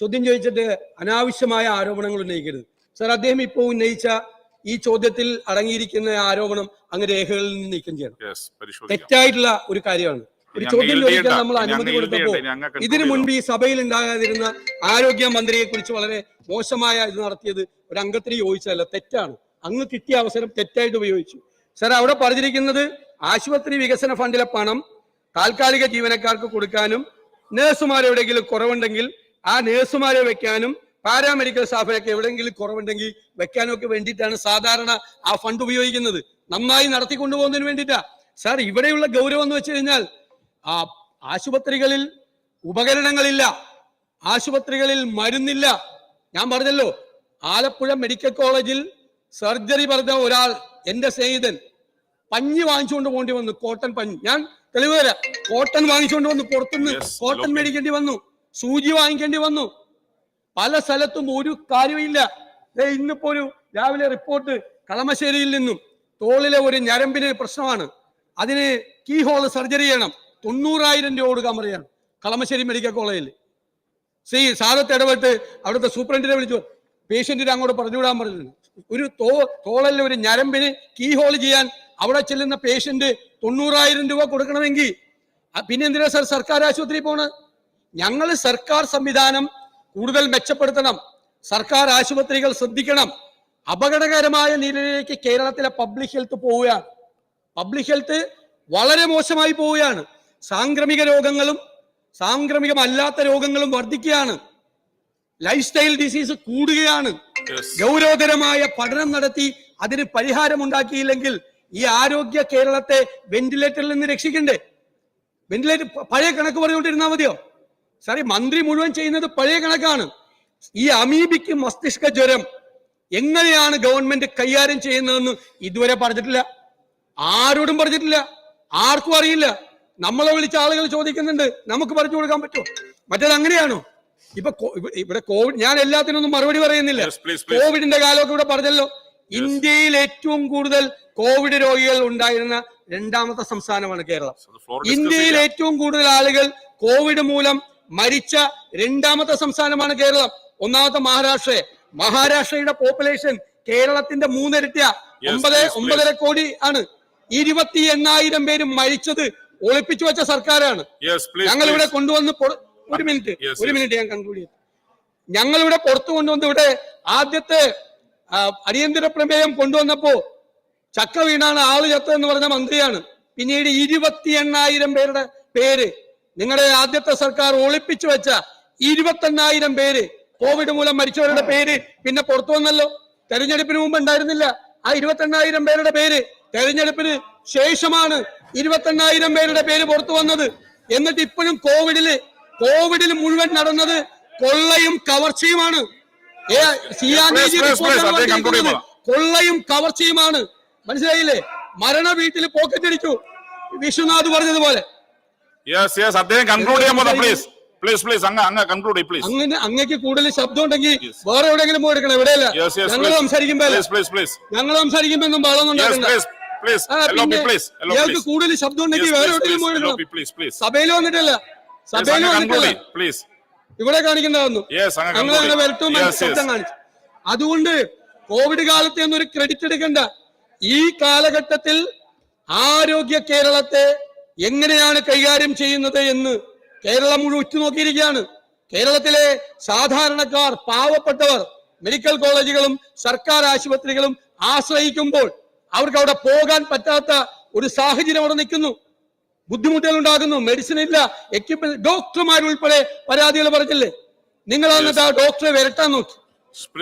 ചോദ്യം ചോദിച്ചിട്ട് അനാവശ്യമായ ആരോപണങ്ങൾ ഉന്നയിക്കരുത്. സർ അദ്ദേഹം ഇപ്പോൾ ഉന്നയിച്ച ഈ ചോദ്യത്തിൽ അടങ്ങിയിരിക്കുന്ന ആരോപണം അങ്ങ് രേഖകളിൽ നിന്ന് നീക്കം ചെയ്യണം. തെറ്റായിട്ടുള്ള ഒരു കാര്യമാണ്. ഒരു ചോദ്യം ചോദിക്കാൻ നമ്മൾ അനുമതി കൊടുത്തപ്പോൾ ഇതിനു മുൻപ് ഈ സഭയിൽ ഉണ്ടാകാതിരുന്ന ആരോഗ്യ മന്ത്രിയെ കുറിച്ച് വളരെ മോശമായ ഇത് നടത്തിയത് ഒരു അംഗത്തിന് യോജിച്ചതല്ല തെറ്റാണ്. അങ്ങ് കിട്ടിയ അവസരം തെറ്റായിട്ട് ഉപയോഗിച്ചു. സാർ അവിടെ പറഞ്ഞിരിക്കുന്നത് ആശുപത്രി വികസന ഫണ്ടിലെ പണം താൽക്കാലിക ജീവനക്കാർക്ക് കൊടുക്കാനും നഴ്സുമാർ എവിടെയെങ്കിലും കുറവുണ്ടെങ്കിൽ ആ നേഴ്സുമാരെ വെക്കാനും പാരാമെഡിക്കൽ സ്റ്റാഫിനൊക്കെ എവിടെയെങ്കിലും കുറവുണ്ടെങ്കിൽ വെക്കാനും ഒക്കെ വേണ്ടിയിട്ടാണ് സാധാരണ ആ ഫണ്ട് ഉപയോഗിക്കുന്നത്. നന്നായി നടത്തിക്കൊണ്ടുപോകുന്നതിന് വേണ്ടിയിട്ടാ. സാർ ഇവിടെയുള്ള ഗൗരവം എന്ന് വെച്ച് കഴിഞ്ഞാൽ ആ ആശുപത്രികളിൽ ഉപകരണങ്ങളില്ല. ആശുപത്രികളിൽ മരുന്നില്ല. ഞാൻ പറഞ്ഞല്ലോ ആലപ്പുഴ മെഡിക്കൽ കോളേജിൽ സർജറി പറഞ്ഞ ഒരാൾ എന്റെ സ്നേഹിതൻ പഞ്ഞി വാങ്ങിച്ചുകൊണ്ട് പോകേണ്ടി വന്നു. കോട്ടൺ പഞ്ഞി. ഞാൻ തെളിവ് തരാം. കോട്ടൺ വാങ്ങിച്ചുകൊണ്ട് വന്നു. പുറത്തുനിന്ന് കോട്ടൺ. മേടിക്കേണ്ടി വന്നു. സൂചി വാങ്ങിക്കേണ്ടി വന്നു. പല സ്ഥലത്തും ഒരു കാര്യമില്ല ഇന്നിപ്പോ ഒരു രാവിലെ റിപ്പോർട്ട് കളമശ്ശേരിയിൽ നിന്നും തോളിലെ ഒരു ഞരമ്പിന് പ്രശ്നമാണ്. അതിന് കീ ഹോൾ സർജറി ചെയ്യണം. തൊണ്ണൂറായിരം രൂപ കൊടുക്കാൻ പറയാണ് കളമശ്ശേരി മെഡിക്കൽ കോളേജിൽ സീ സാധത്തെ ഇടപെട്ട് അവിടുത്തെ സൂപ്രണ്ടിനെ വിളിച്ചു. പേഷ്യന്റിനെ അങ്ങോട്ട് പറഞ്ഞുവിടാൻ പറഞ്ഞിട്ടുണ്ട് ഒരു തോ തോളലിലെ ഒരു ഞരമ്പിന് കീ ഹോൾ ചെയ്യാൻ അവിടെ ചെല്ലുന്ന പേഷ്യന്റ് തൊണ്ണൂറായിരം രൂപ കൊടുക്കണമെങ്കിൽ. പിന്നെ എന്തിനാ സർ സർക്കാർ ആശുപത്രി പോണ്? ഞങ്ങൾ സർക്കാർ സംവിധാനം കൂടുതൽ മെച്ചപ്പെടുത്തണം. സർക്കാർ ആശുപത്രികൾ ശ്രദ്ധിക്കണം. അപകടകരമായ നിലയിലേക്ക് കേരളത്തിലെ പബ്ലിക് ഹെൽത്ത് പോവുകയാണ്. പബ്ലിക് ഹെൽത്ത് വളരെ മോശമായി പോവുകയാണ്. സാംക്രമിക രോഗങ്ങളും സാംക്രമികമല്ലാത്ത രോഗങ്ങളും വർദ്ധിക്കുകയാണ്. ലൈഫ് സ്റ്റൈൽ ഡിസീസ് കൂടുകയാണ് ഗൗരവതരമായ പഠനം നടത്തി അതിന് പരിഹാരമുണ്ടാക്കിയില്ലെങ്കിൽ ഈ ആരോഗ്യ കേരളത്തെ വെന്റിലേറ്ററിൽ നിന്ന് രക്ഷിക്കണ്ടേ? വെന്റിലേറ്റർ പഴയ കണക്ക് പറഞ്ഞുകൊണ്ടിരുന്നാൽ മതിയോ? സാറി മന്ത്രി മുഴുവൻ ചെയ്യുന്നത് പഴയ കണക്കാണ്. ഈ അമീബിക്ക് മസ്തിഷ്ക ജ്വരം എങ്ങനെയാണ് ഗവൺമെന്റ് കൈകാര്യം ചെയ്യുന്നതെന്ന് ഇതുവരെ പറഞ്ഞിട്ടില്ല. ആരോടും പറഞ്ഞിട്ടില്ല. ആർക്കും അറിയില്ല. നമ്മളെ വിളിച്ച ആളുകൾ ചോദിക്കുന്നുണ്ട്. നമുക്ക് പറഞ്ഞു കൊടുക്കാൻ പറ്റുമോ? മറ്റേത് അങ്ങനെയാണോ? ഇപ്പൊ ഇവിടെ കോവിഡ് ഞാൻ എല്ലാത്തിനൊന്നും മറുപടി പറയുന്നില്ല. കോവിഡിന്റെ കാലമൊക്കെ ഇവിടെ പറഞ്ഞല്ലോ. ഇന്ത്യയിൽ ഏറ്റവും കൂടുതൽ കോവിഡ് രോഗികൾ ഉണ്ടായിരുന്ന രണ്ടാമത്തെ സംസ്ഥാനമാണ് കേരളം. ഇന്ത്യയിൽ ഏറ്റവും കൂടുതൽ ആളുകൾ കോവിഡ് മൂലം മരിച്ച രണ്ടാമത്തെ സംസ്ഥാനമാണ് കേരളം. ഒന്നാമത്തെ മഹാരാഷ്ട്ര. മഹാരാഷ്ട്രയുടെ പോപ്പുലേഷൻ കേരളത്തിന്റെ മൂന്നിരട്ടിയ. ഒമ്പത്. ഒമ്പതര കോടി ആണ്. ഇരുപത്തി എണ്ണായിരം പേര് മരിച്ചത് ഒളിപ്പിച്ചു വെച്ച സർക്കാരാണ്. ഞങ്ങൾ ഇവിടെ കൊണ്ടുവന്ന് ഒരു മിനിറ്റ് ഒരു മിനിറ്റ് ഞാൻ കൺക്ലൂഡ് ചെയ്തു ഞങ്ങൾ ഇവിടെ പുറത്തു കൊണ്ടുവന്ന് ഇവിടെ ആദ്യത്തെ അടിയന്തര പ്രമേയം കൊണ്ടുവന്നപ്പോ ചക്ക വീണാണ് ആൾ ചത്തതെന്ന് പറഞ്ഞ മന്ത്രിയാണ്. പിന്നീട് ഇരുപത്തി എണ്ണായിരം പേരുടെ പേര് നിങ്ങളുടെ ആദ്യത്തെ സർക്കാർ ഒളിപ്പിച്ചു വെച്ച ഇരുപത്തെണ്ണായിരം പേര് കോവിഡ് മൂലം മരിച്ചവരുടെ പേര് പിന്നെ പുറത്തു വന്നല്ലോ. തെരഞ്ഞെടുപ്പിന് മുമ്പ് ഉണ്ടായിരുന്നില്ല. ആ ഇരുപത്തെണ്ണായിരം പേരുടെ പേര് തെരഞ്ഞെടുപ്പിന് ശേഷമാണ് ഇരുപത്തെണ്ണായിരം പേരുടെ പേര് പുറത്തു വന്നത്. എന്നിട്ട് ഇപ്പോഴും കോവിഡിൽ കോവിഡിൽ മുഴുവൻ നടന്നത് കൊള്ളയും കവർച്ചയുമാണ്. കൊള്ളയും കവർച്ചയുമാണ്. മനസ്സിലായില്ലേ? മരണ വീട്ടിൽ പോക്കറ്റ് അടിച്ചു. വിശ്വനാഥ് പറഞ്ഞതുപോലെ. യെസ് യെസ് അദ്ദേഹം കൺക്ലൂഡ് ചെയ്യാൻ പോകുന്നു പ്ലീസ് പ്ലീസ് പ്ലീസ് അങ്ങ് അങ്ങ് കൺക്ലൂഡ് പ്ലീസ് അങ്ങനെ അങ്ങേക്ക് കൂടുതൽ ശബ്ദം ഉണ്ടെങ്കിൽ. വേറെ എവിടെയെങ്കിലും പോയി എടുക്കണം യെസ് ഞങ്ങൾ സംസാരിക്കുമ്പോ പ്ലീസ് പ്ലീസ് പ്ലീസ് ഞങ്ങൾ സംസാരിക്കുമ്പോ ഒന്നും ഇയാൾക്ക് കൂടുതൽ ശബ്ദം ഉണ്ടെങ്കിൽ വേറെ എവിടെയെങ്കിലും പോയി എടുക്കണം. സഭയിൽ വന്നിട്ടല്ല. സഭയിൽ വന്നിട്ടല്ല. പ്ലീസ് ഇവിടെ അങ്ങ് ഞങ്ങൾ അങ്ങനെ വരട്ടും ശബ്ദം കാണിച്ചു. അതുകൊണ്ട് കോവിഡ് കാലത്ത് ഒരു ക്രെഡിറ്റ് എടുക്കണ്ട. ഈ കാലഘട്ടത്തിൽ ആരോഗ്യ കേരളത്തെ എങ്ങനെയാണ് കൈകാര്യം ചെയ്യുന്നത് എന്ന് കേരളം മുഴുവൻ ഉറ്റുനോക്കിയിരിക്കുകയാണ്. കേരളത്തിലെ സാധാരണക്കാർ പാവപ്പെട്ടവർ മെഡിക്കൽ കോളേജുകളും സർക്കാർ ആശുപത്രികളും ആശ്രയിക്കുമ്പോൾ അവർക്ക് അവിടെ പോകാൻ പറ്റാത്ത ഒരു സാഹചര്യം അവിടെ നിൽക്കുന്നു. ബുദ്ധിമുട്ടുകൾ ഉണ്ടാകുന്നു മെഡിസിൻ ഇല്ല എക്യുപ്മെന്റ് ഡോക്ടർമാരുൾപ്പെടെ പരാതികൾ പറഞ്ഞില്ലേ? നിങ്ങൾ എന്നിട്ട് ആ ഡോക്ടറെ വരട്ടാൻ നോക്കി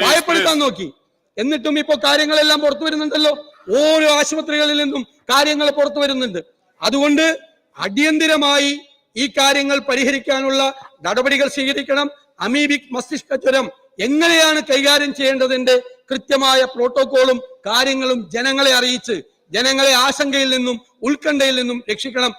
ഭയപ്പെടുത്താൻ നോക്കി. എന്നിട്ടും ഇപ്പോൾ കാര്യങ്ങളെല്ലാം പുറത്തു വരുന്നുണ്ടല്ലോ. ഓരോ ആശുപത്രികളിൽ നിന്നും കാര്യങ്ങൾ പുറത്തു വരുന്നുണ്ട്. അതുകൊണ്ട് അടിയന്തിരമായി ഈ കാര്യങ്ങൾ പരിഹരിക്കാനുള്ള നടപടികൾ സ്വീകരിക്കണം. അമീബിക് മസ്തിഷ്ക ജ്വരം എങ്ങനെയാണ് കൈകാര്യം ചെയ്യേണ്ടതിന്റെ കൃത്യമായ പ്രോട്ടോകോളും കാര്യങ്ങളും ജനങ്ങളെ അറിയിച്ച് ജനങ്ങളെ ആശങ്കയിൽ നിന്നും ഉത്കണ്ഠയിൽ നിന്നും രക്ഷിക്കണം.